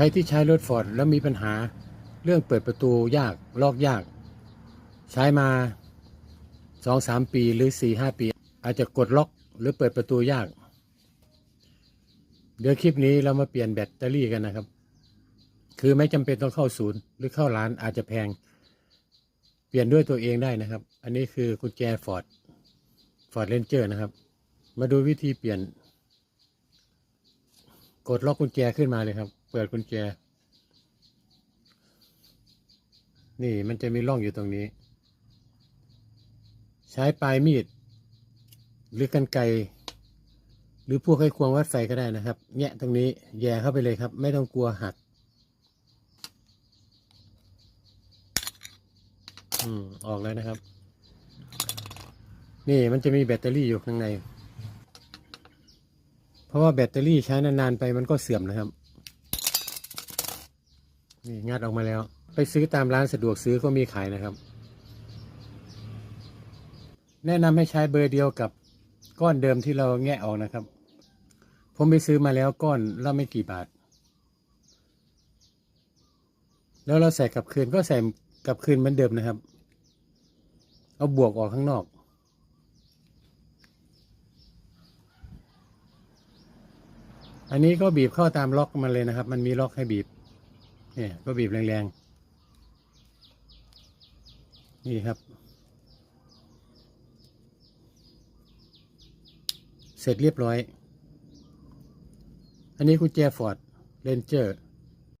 รที่ใช้รถฟอร์ดแล้วมีปัญหาเรื่องเปิดประตูยากล็อกยาก ใช้มาสองสามปีหรือสี่ห้าปี อาจจะกดล็อกหรือเปิดประตูยาก เดี๋ยวคลิปนี้เรามาเปลี่ยนแบตเตอรี่กันนะครับ คือไม่จำเป็นต้องเข้าศูนย์หรือเข้าร้านอาจจะแพง เปลี่ยนด้วยตัวเองได้นะครับ อันนี้คือกุญแจฟอร์ดฟอร์ดเรนเจอร์นะครับ มาดูวิธีเปลี่ยน กดล็อกกุญแจขึ้นมาเลยครับ เปิดกุญแจ นี่มันจะมีร่องอยู่ตรงนี้ ใช้ปลายมีด หรือกันไกรหรือพวกไขควงวัดไฟก็ได้นะครับแงะตรงนี้แย่เข้าไปเลยครับ ไม่ต้องกลัวหัก อืมออกแล้วนะครับ นี่มันจะมีแบตเตอรี่อยู่ข้างใน เพราะว่าแบตเตอรี่ใช้นานๆไปมันก็เสื่อมนะครับ นี่งัดออกมาแล้ว ไปซื้อตามร้านสะดวกซื้อก็มีขายนะครับ แนะนำให้ใช้เบอร์เดียวกับก้อนเดิมที่เราแงะออกนะครับ ผมไปซื้อมาแล้วก้อนละไม่กี่บาท แล้วเราใส่กลับคืนก็ใส่กลับคืนเหมือนเดิมนะครับ เอาบวกออกข้างนอก อันนี้ก็บีบเข้าตามล็อกมันเลยนะครับ มันมีล็อกให้บีบ เนี่ยก็บีบแรงๆ นี่ครับ เสร็จเรียบร้อย อันนี้กุญแจฟอร์ดเรนเจอร์